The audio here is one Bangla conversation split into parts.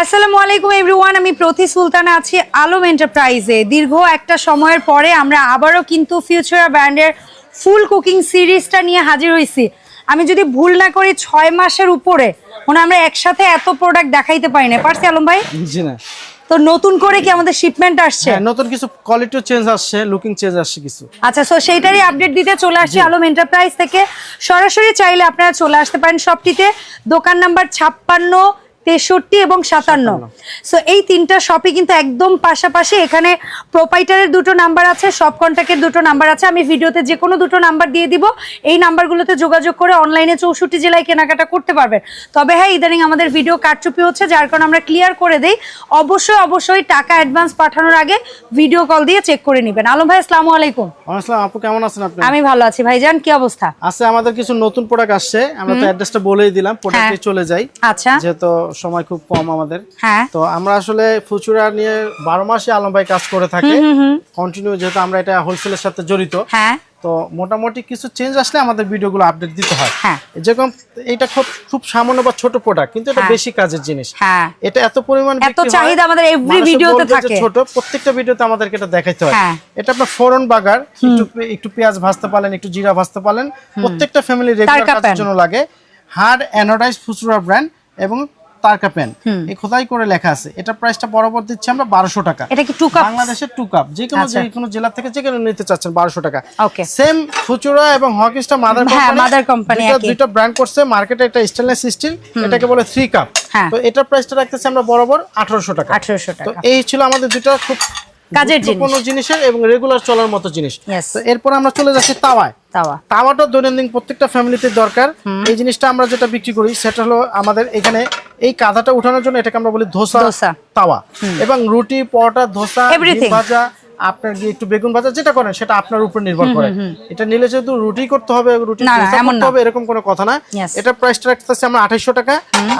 আসসালামু আলাইকুম এভরিওয়ান আমি প্রতি সুলতানা আছি আলম এন্টারপ্রাইজে। দীর্ঘ একটা সময়ের পরে আমরা আবারও কিন্তু ফিউচার ব্র্যান্ডের ফুল কুকিং সিরিজটা নিয়ে হাজির হয়েছি। আমি যদি ভুল না করি ছয় মাসের উপরে মানে আমরা একসাথে এত প্রোডাক্ট দেখাইতে পারি না। পারছি আলম ভাই? জি না। তো নতুন করে কি আমাদের শিপমেন্ট আসছে? হ্যাঁ নতুন কিছু কোয়ালিটিও চেঞ্জ আসছে লুকিং চেঞ্জ আসছে কিছু। আচ্ছা সো সেইটারই আপডেট দিতে চলে আসছি আলম এন্টারপ্রাইজ থেকে। সরাসরি চাইলে আপনারা চলে আসতে পারেন শপটিতে দোকান নাম্বার ছাপ্পান্ন তেষট্টি এবং সাতান্ন। সো এই তিনটা শপই কিন্তু একদম পাশাপাশি এখানে প্রোপাইটারের দুটো নাম্বার আছে সব কন্ট্যাক্টের দুটো নাম্বার আছে। আমি ভিডিওতে যে কোনো দুটো নাম্বার দিয়ে দিব। এই নাম্বারগুলোতে যোগাযোগ করে অনলাইনে চৌষট্টি জেলায় কেনাকাটা করতে পারবেন। তবে হ্যাঁ ইদানিং আমাদের ভিডিও কারচুপি হচ্ছে যার কারণে আমরা ক্লিয়ার করে দিই। অবশ্যই অবশ্যই টাকা অ্যাডভান্স পাঠানোর আগে ভিডিও কল দিয়ে চেক করে নেবেন। আলম ভাই আসসালামু আলাইকুম। আপু কেমন আছেন আপনি? আমি ভালো আছি। ভাই ভাইজান কি অবস্থা? আছে আমাদের কিছু নতুন প্রোডাক্ট আসছে। আমরা তো অ্যাড্রেসটা বলেই দিলাম প্রোডাক্টে চলে যাই। আচ্ছা। যেহেতু সময় খুব কম আমাদের। হ্যাঁ। তো আমরা আসলে ফুচুরা নিয়ে বারো মাসে আলম ভাই কাজ করে থাকি। কন্টিনিউ যেহেতু আমরা এটা হোলসেলের সাথে জড়িত। হ্যাঁ। তো মোটামুটি কিছু চেঞ্জ আসলে আমাদের ভিডিওগুলো আপডেট দিতে হয়। হ্যাঁ। যেরকম এটা খুব খুব সামান্য বা ছোট প্রোডাক্ট কিন্তু এটা বেশি কাজের জিনিস। এটা এত পরিমাণ এত চাহিদা আমাদের মানুষে ভিডিওতে থাকে। ছোট প্রত্যেকটা ভিডিওতে আমাদেরকে এটা দেখাইতে হয়। হ্যাঁ। এটা আপনার ফোরন বাগার একটু একটু পেঁয়াজ ভাজতে পারেন একটু জিরা ভাজতে পারেন। প্রত্যেকটা ফ্যামিলি রেগুলার কাজের জন্য লাগে। হার্ড অ্যানোডাইজ ফুচুরা ব্র্যান্ড এবং তারকা পেন এই খোদাই করে লেখা আছে। এটা প্রাইসটা বরাবর দিচ্ছি আমরা বারোশো টাকা। এটা কি টু বাংলাদেশের টুকাপ যে কোনো আচ্ছা। যে কোনো জেলা থেকে যে কোনো নিতে চাচ্ছেন বারোশো টাকা। ওকে সেম ফুচুরা এবং হকিসটা মাদার হ্যাঁ, কোম্পানি ব্র্যান্ড করছে। মার্কেটে একটা স্টেনলেস স্টিল এটাকে বলে থ্রি কাপ হ্যাঁ। তো এটার প্রাইসটা রাখতেছি আমরা বরাবর আঠারোশো টাকা। আঠারোশো তো এই ছিল আমাদের দুইটা খুব কাজের জিনিস। জিনিসের এবং রেগুলার চলার মতো জিনিস। তো এরপর আমরা চলে যাচ্ছি তাওয়ায়। তাওয়া। তাওয়াটা দৈনন্দিন প্রত্যেকটা ফ্যামিলিতে দরকার। এই জিনিসটা আমরা যেটা বিক্রি করি সেটা হলো আমাদের এখানে এই কাঁধাটা উঠানোর জন্য এটাকে আমরা বলি ধোসা ধোসা। তাওয়া এবং রুটি পরোটা ধোসা ভাজা আপনার গিয়ে একটু বেগুন ভাজা যেটা করেন সেটা আপনার উপর নির্ভর করে। এটা নিলে যেহেতু রুটি করতে হবে রুটি করতে হবে এরকম কোনো কথা না। এটা প্রাইসটা রাখতেছি আমরা আঠাইশশো টাকা।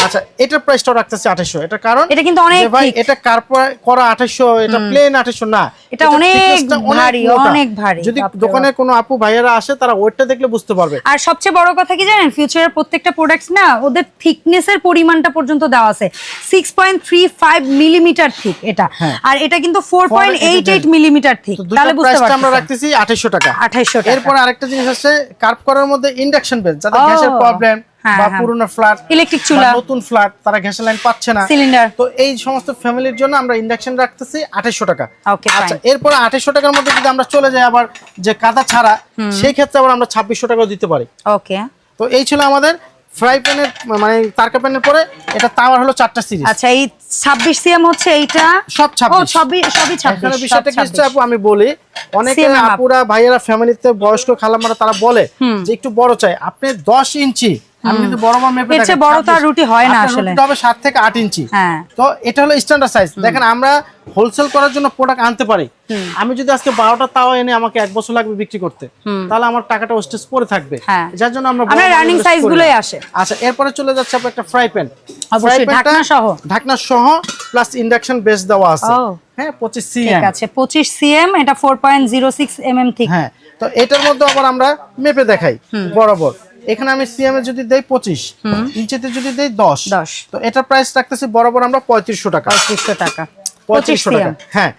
আচ্ছা এটার প্রাইসটাও রাখতেছি আঠাইশশো। এটা কারণ এটা কিন্তু অনেক ভাই এটা কার্পা করা আঠাইশশো এটা প্লেন আঠাইশশো না। এটা অনেক ভারী, অনেক ভারী। যদি দোকানে কোনো আপু ভাইয়ারা আসে তারা ওয়েটটা দেখলে বুঝতে পারবে। আর সবচেয়ে বড় কথা কি জানেন? ফিউচারের প্রত্যেকটা প্রোডাক্টস না ওদের থিকনেসের পরিমাণটা পর্যন্ত দেওয়া আছে। Six point three five millimetre thick এটা। হ্যাঁ। আর এটা কিন্তু ফোর পয়েন্ট মিলিমিটার থিক তাহলে বুঝতে প্রাইসটা আমরা রাখতেছি 2800 টাকা। 2800 টাকা। এরপর আরেকটা জিনিস আছে কার্ভ করার মধ্যে ইন্ডাকশন বেস যাদের গ্যাসের প্রবলেম হ্যাঁ, বা। পুরনো ফ্ল্যাট Electric চুলা। নতুন ফ্ল্যাট তারা গ্যাসের লাইন পাচ্ছে না। সিলিন্ডার তো এই সমস্ত ফ্যামিলির জন্য আমরা ইন্ডাকশন রাখতেছি 2800 টাকা। Fine. আচ্ছা এরপর 2800 টাকার মধ্যে যদি আমরা চলে যাই আবার যে কাদা ছাড়া সেই ক্ষেত্রে আবার আমরা 2600 টাকাও দিতে পারি। ওকে তো এই ছিল আমাদের ফ্রাই প্যানের মানে তারকা প্যানের পরে এটা তাওয়ার হলো চারটা সিরিজ আচ্ছা এই ছাব্বিশ সিএম হচ্ছে এইটা? সব ও 26 সবই সবই এখানে ছাব্বিশ। বিষয়টা কিছু আপু আমি বলি অনেকে আপুরা ভাইয়েরা ফ্যামিলিতে বয়স্ক খালামারা তারা বলে যে একটু বড় চাই। আপনি 10 ইঞ্চি আমি কিন্তু বড় বড় মেপে এর চেয়ে বড় তো রুটি হয় না আসলে। রুটি 7 থেকে 8 ইঞ্চি। হ্যাঁ। তো এটা হলো স্ট্যান্ডার্ড সাইজ দেখেন আমরা হোলসেল করার জন্য প্রোডাক্ট আনতে পারি। আমি যদি আজকে 12টা তাওয়া এনে আমাকে এক বছর লাগবে বিক্রি করতে তাহলে আমার টাকাটা ওস্টেজ পড়ে থাকবে। হ্যাঁ। যার জন্য আমরা আমরা বড় বড় running invest size করি না। গুলোই আসে। আচ্ছা এরপরে চলে যাচ্ছে আপনার একটা ফ্রাই প্যান অবশ্যই, ঢাকনা সহ। ঢাকনা সহ প্লাস ইন্ডাকশন বেস দেওয়া আছে। হ্যাঁ 25 ঠিক সিএম আছে পঁচিশ সিএম এটা four point zero six M M thick হ্যাঁ তো এটার মধ্যে আবার আমরা মেপে দেখাই। বরাবর। এখানে আমি সিএম এ যদি দেই পঁচিশ ইঞ্চিতে যদি দেই দশ 10 তো এটা প্রাইস রাখতেছি বরাবর আমরা পঁয়ত্রিশশো টাকা। পঁয়ত্রিশশো টাকা। পঁয়ত্রিশশো টাকা হ্যাঁ।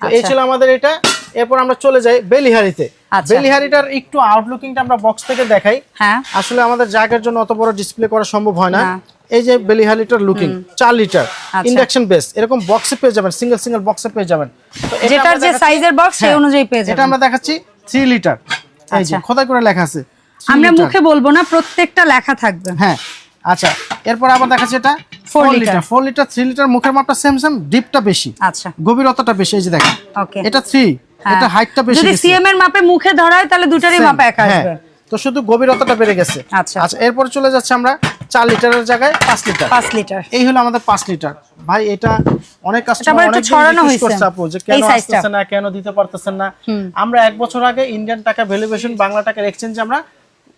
তো এই আচ্ছা। ছিল আমাদের এটা। এরপর আমরা চলে যাই বেলিহারিতে। আচ্ছা। বেলিহারিটার একটু আউটলুকিংটা আমরা বক্স থেকে দেখাই। হ্যাঁ। আসলে আমাদের জায়গার জন্য অত বড় ডিসপ্লে করা সম্ভব হয় না। এই যে বেলিহারিটার লুকিং চার লিটার আচ্ছা। ইন্ডাকশন বেস এরকম বক্সে পেয়ে যাবেন সিঙ্গেল সিঙ্গেল বক্সে পেয়ে যাবেন। তো এটা যেটার যে সাইজের বক্স সেই হ্যাঁ, অনুযায়ী পেয়ে যাবেন। এটা আমরা দেখাচ্ছি থ্রি লিটার এই যে আচ্ছা। খোদাই করে লেখা আছে? আমরা মুখে বলব না প্রত্যেকটা লেখা থাকবে। হ্যাঁ আচ্ছা এরপর আবার দেখাচ্ছি এটা four litre four litre three litre মুখের মাপটা সেম সেম ডিপটা বেশি। আচ্ছা। গভীরতাটা বেশি এই যে দেখেন। ওকে এটা থ্রি এটা হাইটটা বেশি যদি সিএম এর মাপে মুখে ধরা হয় তাহলে দুটারই মাপে এক হ্যাঁ। আসবে। তো শুধু গভীরতাটা বেড়ে গেছে। আচ্ছা। আচ্ছা এরপর চলে যাচ্ছে আমরা চার লিটারের জায়গায় পাঁচ লিটার পাঁচ লিটার এই হলো আমাদের পাঁচ লিটার ভাই এটা অনেক কাস্টমার অনেক ছড়ানো হয়েছে। আপু যে কেন আসতেছে না কেন দিতে পারতেছেন না। আমরা এক বছর আগে ইন্ডিয়ান টাকা ভ্যালুয়েশন বাংলা টাকার এক্সচেঞ্জ আমরা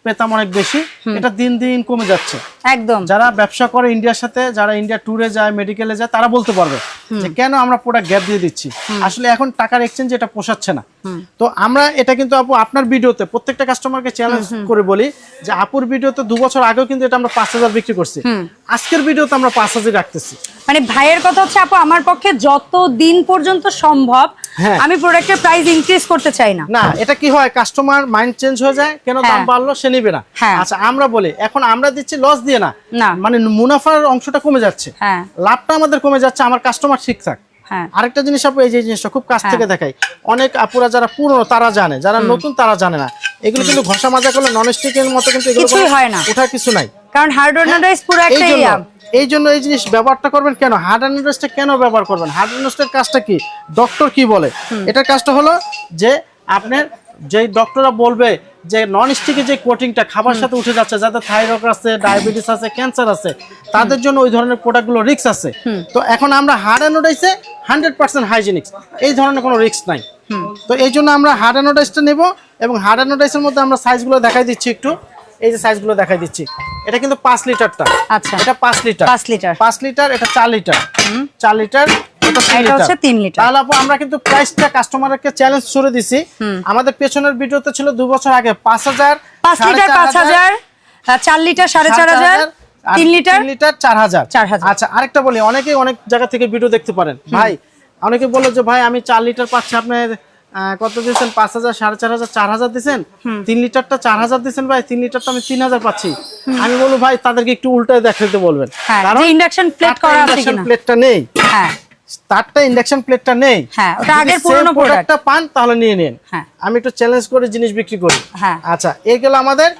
পেতাম অনেক বেশি। এটা দিন দিন কমে যাচ্ছে। একদম। যারা ব্যবসা করে ইন্ডিয়ার সাথে যারা ইন্ডিয়া ট্যুরে যায় মেডিকেলে যায় তারা বলতে পারবে যে কেন আমরা প্রোডাক্ট গ্যাপ দিয়ে দিচ্ছি। আসলে এখন টাকার এক্সচেঞ্জ এটা পোষাচ্ছে না। তো আমরা এটা কিন্তু আপু আপনার ভিডিওতে প্রত্যেকটা কাস্টমারকে চ্যালেঞ্জ করে বলি যে আপুর ভিডিওতে দু বছর আগেও কিন্তু এটা আমরা পাঁচ হাজার বিক্রি করছি। আজকের ভিডিওতে আমরা পাঁচ হাজার রাখতেছি। মানে ভাইয়ের কথা হচ্ছে আপু আমার পক্ষে যত দিন পর্যন্ত সম্ভব হ্যাঁ। আমি প্রোডাক্টের প্রাইস ইনক্রিজ করতে চাই না। না এটা কি হয়? কাস্টমার মাইন্ড চেঞ্জ হয়ে যায় কেন দাম হ্যাঁ। বাড়লো সে নিবে না। হ্যাঁ। আচ্ছা আমরা বলি এখন আমরা দিচ্ছি লস দিয়ে না। না। মানে মুনাফার অংশটা কমে যাচ্ছে। হ্যাঁ। লাভটা আমাদের কমে যাচ্ছে আমার কাস্টমার ঠিক থাক। হ্যাঁ। আরেকটা জিনিস আপু এই যে জিনিসটা খুব কাছ থেকে দেখাই। অনেক আপুরা যারা পুরনো তারা জানে। যারা নতুন তারা জানে না। এগুলো কিন্তু ঘষা মাজা করলে নন স্টিকের মতো কিন্তু এগুলো হয় না। ওঠার কিছু নাই। কারণ হার্ড পুরো এই একটা জন্য এই জন্য এই জিনিস ব্যবহারটা করবেন কেন? হার্ড অ্যান্ড্রেসটা কেন ব্যবহার করবেন? হার্ড অ্যান্ড্রেসটার কাজটা কি? ডক্টর কি বলে? এটার কাজটা হলো যে আপনার যে ডক্টররা বলবে যে নন স্টিকে যে কোটিংটা খাবার সাথে উঠে যাচ্ছে যাদের থাইরয়েড আছে ডায়াবেটিস আছে ক্যান্সার আছে তাদের জন্য ওই ধরনের প্রোডাক্টগুলো রিস্ক আছে। তো এখন আমরা হার্ড অ্যানোডাইসে হান্ড্রেড পার্সেন্ট হাইজেনিক্স এই ধরনের কোনো রিস্ক নাই। তো এই জন্য আমরা হার্ড অ্যানোডাইসটা নেব এবং হার্ড অ্যানোডাইসের মধ্যে আমরা সাইজগুলো দেখাই দিচ্ছি একটু। এই যে সাইজগুলো দেখাই দিচ্ছি এটা কিন্তু পাঁচ লিটারটা। আচ্ছা। এটা পাঁচ লিটার। পাঁচ লিটার। পাঁচ লিটার এটা চার লিটার। চার লিটার এটা হচ্ছে লিটার। লিটার। তাহলে আপু আমরা কিন্তু প্রাইসটা কাস্টমারকে চ্যালেঞ্জ করে দিছি। আমাদের পেছনের ভিডিওতে ছিল দু বছর আগে পাঁচ হাজার পাঁচ লিটার পাঁচ হাজার আহ, চার লিটার সাড়ে চার হাজার তিন লিটার লিটার চার হাজার। চার হাজার। আচ্ছা আরেকটা বলি অনেকেই অনেক জায়গা থেকে ভিডিও দেখতে পারেন। ভাই অনেকে বলে যে ভাই আমি চার লিটার পাচ্ছি আপনার আহ, কত দিয়েছেন? পাঁচ হাজার সাড়ে চার হাজার চার হাজার দিয়েছেন? তিন লিটারটা চার হাজার দিয়েছেন ভাই তিন লিটারটা আমি তিন হাজার পাচ্ছি। আমি বলব ভাই তাদেরকে একটু উল্টায় দেখাতে বলবেন। হ্যাঁ যে ইন্ডাকশন প্লেট করা আছে প্লেটটা নেই। হ্যাঁ। তারটা ইন্ডাকশন প্লেটটা নেই। হ্যাঁ, ওটা আগের পুরনো product। পান তাহলে নিয়ে নিন। হ্যাঁ। আমি একটু চ্যালেঞ্জ করে জিনিস বিক্রি করি। হ্যাঁ। আচ্ছা এই গেল আমাদের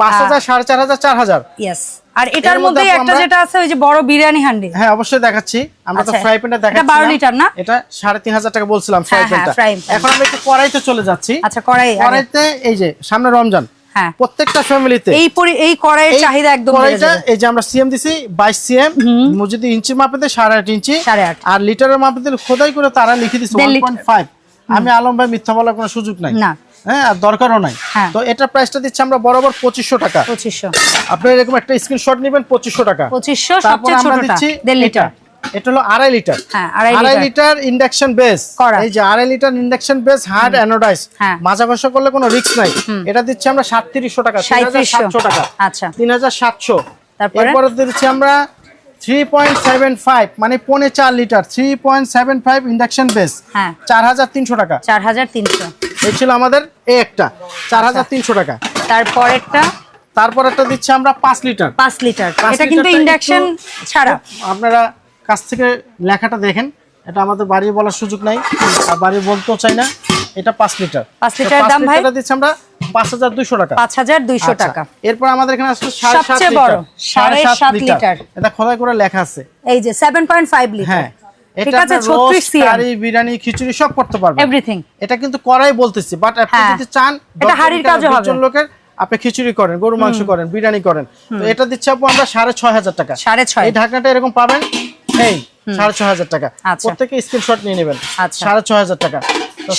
পাঁচ হাজার সাড়ে চার হাজার চার হাজার। ইয়েস আর এটার মধ্যে একটা যেটা আছে ওই যে বড় বিরিয়ানি হান্ডি। হ্যাঁ অবশ্যই দেখাচ্ছি। আমরা তো আচ্ছা, ফ্রাই প্যানটা এটা 12 লিটার না? এটা সাড়ে তিন হাজার টাকা বলছিলাম ফ্রাই হ্যাঁ, হ্যাঁ, প্যানটা এখন আমরা একটু কড়াইতে চলে যাচ্ছি। আচ্ছা কড়াই কড়াইতে এই যে সামনে রমজান। প্রত্যেকটা ফ্যামিলিতে এই পরি- এই কড়াইয়ের চাহিদা একদম কড়াইটা এই যে আমরা সিএম দিছি বাইশ সিএম যদি ইঞ্চি মাপে দেয় সাড়ে আট ইঞ্চি। সাড়ে আট। আর লিটারের মাপে দিলে খোদাই করে তারা লিখে। পয়েন্ট ফাইভ আমি আলম ভাই মিথ্যা বলার কোনো সুযোগ নাই। না। হ্যাঁ আর দরকারও নাই। হ্যাঁ। তো এটা প্রাইসটা দিচ্ছে আমরা বরাবর পঁচিশশো টাকা। পঁচিশশো। আপনি এরকম একটা স্ক্রিনশট নেবেন পঁচিশশো টাকা। পঁচিশশো তারপর সবচেয়ে আমরা ছোটটা দিচ্ছি দেড় লিটার এটা। হলো আড়াই লিটার। হ্যাঁ, আড়াই লিটার। ইন্ডাকশন বেস এই যে আড়াই litre induction base hard anodise. মাজা ঘষা করলে কোনো রিস্ক নাই। এটা দিচ্ছি আমরা সাতত্রিশশো টাকা সাতশো টাকা। আচ্ছা। তিন হাজার সাতশো। তারপরে? এরপরে দিচ্ছি আমরা থ্রি পয়েন্ট সেভেন ফাইভ মানে পৌনে চার litre three point seven five induction base চার হাজার তিনশো টাকা। চার হাজার তিনশো। এই ছিল আমাদের এই একটা। চার হাজার তিনশো টাকা। তারপরেরটা? তারপর একটা দিচ্ছি আমরা পাঁচ লিটার। পাঁচ লিটার। এটা কিন্তু ইন্ডাকশন ছাড়া। আপনারা কাছ থেকে লেখাটা দেখেন। এটা আমাদের বাড়ি বলার সুযোগ নাই আর বাড়ি বলতেও চাই না। এটা পাঁচ লিটার। পাঁচ লিটার দাম ভাই? দিচ্ছি আমরা পাঁচ হাজার দুইশো টাকা। পাঁচ হাজার দুইশো আচ্ছা, টাকা। এরপর আমাদের এখানে আসলে সাড়ে সাত সবচেয়ে লিটার। বড়, সাড়ে সাত লিটার। এটা খোদাই করে লেখা আছে। এই যে সেভেন পয়েন্ট ফাইভ লিটার। হ্যাঁ এটা আছে আপনার ছত্রিশ roast, CM. Curry biryani khichdi সব করতে এভরিথিং এটা কিন্তু করাই বলতেছি বাট আপনি হ্যাঁ। যদি চান এটা হাঁড়ির লোকের, কাজও হবে। লোকের আপনি খিচুড়ি করেন গরু মাংস করেন বিরিয়ানি করেন। তো এটা দিচ্ছি আপু আমরা সাড়ে ছয় হাজার টাকা। সাড়ে ছয়। এই ঢাকনাটা এরকম পাবেন এই সাড়ে ছয় হাজার টাকা। আচ্ছা। প্রত্যেকে স্ক্রিনশট নিয়ে নেবেন। আচ্ছা। সাড়ে ছয় হাজার টাকা।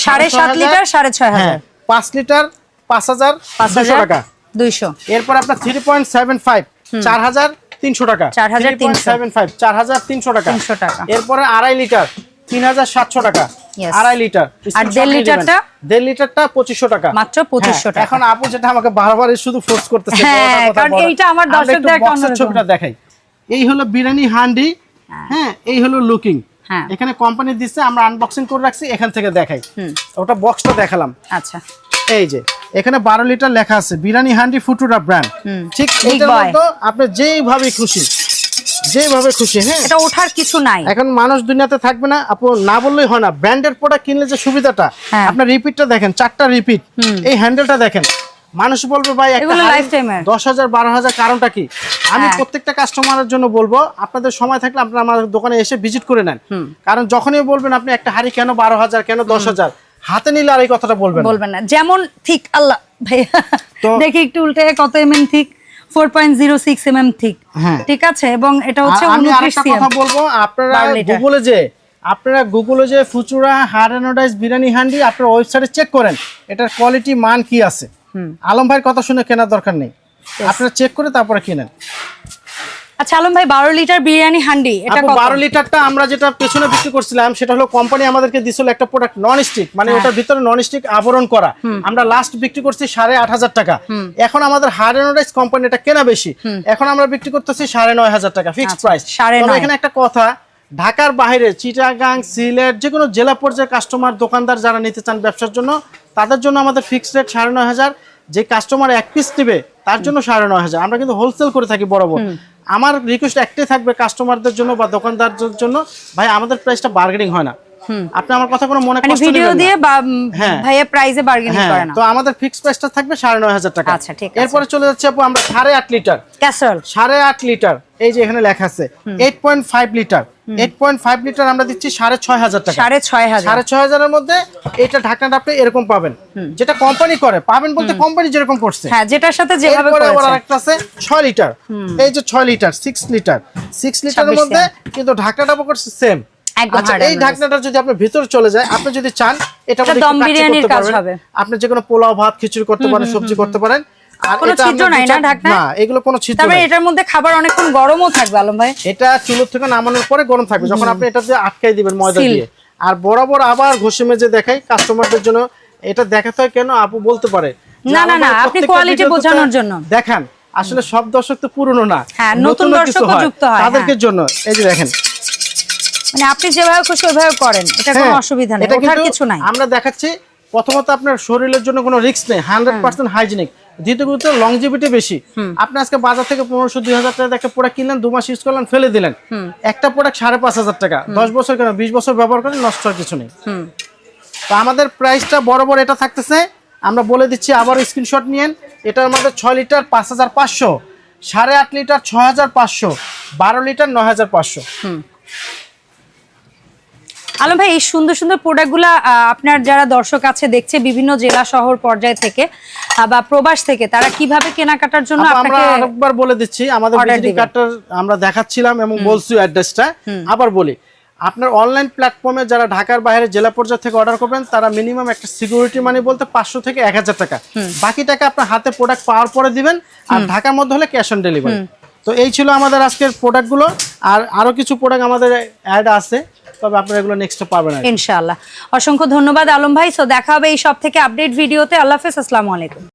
সাড়ে সাত লিটার সাড়ে ছয় হ্যাঁ হাজার পাঁচ লিটার পাঁচ হাজার পাঁচ দুশো টাকা। দুইশো। এরপর আপনার থ্রি পয়েন্ট সেভেন ফাইভ চার হাজার তিনশো টাকা। 4,300 সেভেন ফাইভ চার হাজার তিনশো টাকা। 300 টাকা। এরপরে আড়াই লিটার তিন হাজার সাতশো টাকা। আড়াই লিটার। আর দেড় লিটারটা? দেড় লিটারটা পঁচিশশো টাকা। মাত্র 2500 হ্যাঁ, টাকা। এখন আপু যেটা আমাকে বারবার শুধু ফোর্স করতেছে হ্যাঁ। এইটা আমার দর্শকদের। ছবিটা দেখাই। এই হলো বিরিয়ানি হান্ডি হ্যাঁ। এই হলো লুকিং হ্যাঁ। এখানে কোম্পানি দিচ্ছে আমরা আনবক্সিং করে রাখছি এখান থেকে দেখাই। ওটা বক্সটা দেখালাম। আচ্ছা। এই যে এখানে বারো লিটার লেখা আছে বিরিয়ানি হান্ডি ফুটুরা ব্র্যান্ড ঠিক এটার আপনি যেইভাবে খুশি যেভাবে খুশি হ্যাঁ। এটা ওঠার কিছু নাই। এখন মানুষ দুনিয়াতে থাকবে না আপু না বললেই হয় না। ব্র্যান্ডের প্রোডাক্ট কিনলে যে সুবিধাটা হ্যাঁ। আপনার রিপিটটা দেখেন চারটা রিপিট এই হ্যান্ডেলটা দেখেন। মানুষ বলবে ভাই। দশ হাজার বারো হাজার কারণটা কি? আমি হ্যাঁ। প্রত্যেকটা কাস্টমারের জন্য বলব আপনাদের সময় থাকলে আপনারা আমার দোকানে এসে ভিজিট করে নেন। কারণ যখনই বলবেন আপনি একটা হাড়ি কেন বারো হাজার কেন দশ হাজার হাতে নিলে আর এই কথাটা বলবেন না। বলবেন না। যেমন ঠিক আল্লাহ ভাইয়া তো- দেখি একটু উল্টে কত এম এম ঠিক? Four point zero six M M ঠিক। হ্যাঁ। ঠিক আছে? এবং এটা হচ্ছে আমি আরেকটা কথা বলব আপনারা গুগলে যে আপনারা গুগলে যে ফুচুরা হার্ডানোডাইজ বিরিয়ানি হান্ডি আপনার ওয়েবসাইটে চেক করেন এটার কোয়ালিটি মান কি আছে। আলম ভাইয়ের কথা শুনে কেনার দরকার নেই। আপনারা চেক করে তারপরে কিনেন। আচ্ছা আলম ভাই বারো লিটার বিরিয়ানি হান্ডি এটা আপু কত? বারো লিটারটা আমরা যেটা পেছনে বিক্রি করছিলাম সেটা হলো কোম্পানি আমাদেরকে দিছিল একটা প্রোডাক্ট নন স্টিক মানে হ্যাঁ। ওটার ভিতরে নন স্টিক আবরণ করা। আমরা লাস্ট বিক্রি করছি সাড়ে আট হাজার টাকা। এখন আমাদের হার্ড এনোডাইজ কোম্পানিটা কেনা বেশি। এখন আমরা বিক্রি করতেছি সাড়ে নয় হাজার টাকা ফিক্সড আচ্ছা, প্রাইস নয়। এখানে একটা কথা ঢাকার বাইরে চিটাগাং সিলেট যে কোনো জেলা পর্যায়ে কাস্টমার দোকানদার যারা নিতে চান ব্যবসার জন্য তাদের জন্য আমাদের ফিক্সড রেট সাড়ে নয় হাজার যে কাস্টমার এক পিস নেবে তার জন্য সাড়ে নয় হাজার। আমরা কিন্তু হোলসেল করে থাকি বরাবর। আমার রিকোয়েস্ট একটাই থাকবে কাস্টমারদের জন্য বা দোকানদারদের জন্য ভাই আমাদের প্রাইসটা বার্গেনিং হয় না। আপনি আমার কথা কোনো মনে মানে কষ্ট ভিডিও দিয়ে বা হ্যাঁ। ভাইয়া প্রাইজে বার্গেনিং হ্যাঁ করে না। তো আমাদের ফিক্সড প্রাইসটা থাকবে সাড়ে নয় হাজার টাকা। আচ্ছা, ঠিক আছে। এরপরে চলে যাচ্ছে আপু আমরা সাড়ে আট লিটার ক্যাসারোল সাড়ে আট লিটার এই যে এখানে লেখা আছে eight point five litre eight point five litre আমরা দিচ্ছি সাড়ে ছয় হাজার টাকা। সাড়ে ছয় হাজার। সাড়ে ছয় হাজারের মধ্যে এটা ঢাকনাটা আপনি এরকম পাবেন। যেটা কোম্পানি করে পাবেন বলতে কোম্পানি যেরকম করছে। হ্যাঁ যেটার সাথে যেভাবে এরপরে আবার আরেকটা আছে ছয় লিটার এই যে ছয় লিটার সিক্স লিটার সিক্স লিটারের মধ্যে কিন্তু ঢাকনাটা করছে সেম এই ঢাকনাটা যদি ভিতরে চলে যায় আপনি যদি চান এটা দম বিরিয়ানির কাজ হবে। আপনি যে কোনো পোলাও ভাত খিচুড়ি করতে পারেন সবজি করতে পারেন আর কোনো ছিদ্র নাই না চার- না এগুলো কোনো ছিদ্র তারপরে এটার মধ্যে খাবার অনেকক্ষণ গরমও থাকবে আলম ভাই। এটা চুলোর থেকে নামানোর পরে গরম থাকবে। যখন আপনি এটা দিয়ে আটকাই দিবেন ময়দা দিয়ে। আর বরাবর আবার ঘষে মেজে দেখাই কাস্টমারদের জন্য। এটা দেখাতে হয় কেন? আপু বলতে পারে না, না, না, আপনি প্রত্যেকটা বোঝানোর জন্য। দেখান আসলে সব দর্শক তো পুরনো না। হ্যাঁ, নতুন কিছু যুক্ত হয়, তাদেরকে জন্য এই যে দেখেন মানে আপনি যেভাবে খুশি ওইভাবে করেন এটা কোনো হ্যাঁ, অসুবিধা নেই এটা ওঠার কিছু নাই। আমরা দেখাচ্ছি প্রথমত আপনার শরীরের জন্য কোনো রিস্ক নেই হান্ড্রেড পার্সেন্ট হাইজিনিক দ্বিতীয়ত লংজিভিটি বেশি। আপনি আজকে বাজার থেকে পনেরোশো দুই হাজার টাকা একটা প্রোডাক্ট কিনলেন দু মাস ইউজ করলেন ফেলে দিলেন। একটা প্রোডাক্ট সাড়ে পাঁচ হাজার টাকা। দশ বছর কেন? বিশ বছর ব্যবহার করেন নষ্ট হওয়ার কিছু নেই। তো আমাদের প্রাইসটা বড় বড় এটা থাকতেছে। আমরা বলে দিচ্ছি আবার স্ক্রিনশট নিয়েন। এটা আমাদের ছয় লিটার পাঁচ হাজার পাঁচশো সাড়ে আট লিটার ছয় হাজার পাঁচশো বারো লিটার নয় হাজার পাঁচশো। আলম ভাই এই সুন্দর সুন্দর প্রোডাক্টগুলো আপনার যারা দর্শক আছে দেখছে বিভিন্ন জেলা শহর পর্যায় থেকে বা প্রবাস থেকে তারা কীভাবে কেনাকাটার জন্য আমরা আরেকবার বলে দিচ্ছি আমাদের ভিজিটিং। আমরা দেখাচ্ছিলাম এবং বলছি অ্যাড্রেসটা আবার বলি আপনার অনলাইন প্ল্যাটফর্মে যারা ঢাকার বাইরে জেলা পর্যায় থেকে অর্ডার করবেন তারা মিনিমাম একটা সিকিউরিটি মানি বলতে পাঁচশো থেকে এক হাজার টাকা। বাকি টাকা আপনার হাতে প্রোডাক্ট পাওয়ার পরে দিবেন আর ঢাকার মধ্যে হলে ক্যাশ অন ডেলিভারি তো এই ছিল আমাদের আজকের প্রোডাক্টগুলো আর আরও কিছু প্রোডাক্ট আমাদের অ্যাড আছে, তবে আপনারা এগুলো নেক্সট পাবেন ইনশাআল্লাহ। অসংখ্য ধন্যবাদ আলম ভাই। সো দেখা হবে এই সব থেকে আপডেট ভিডিওতে আল্লাহ হাফেজ। আসসালামু আলাইকুম।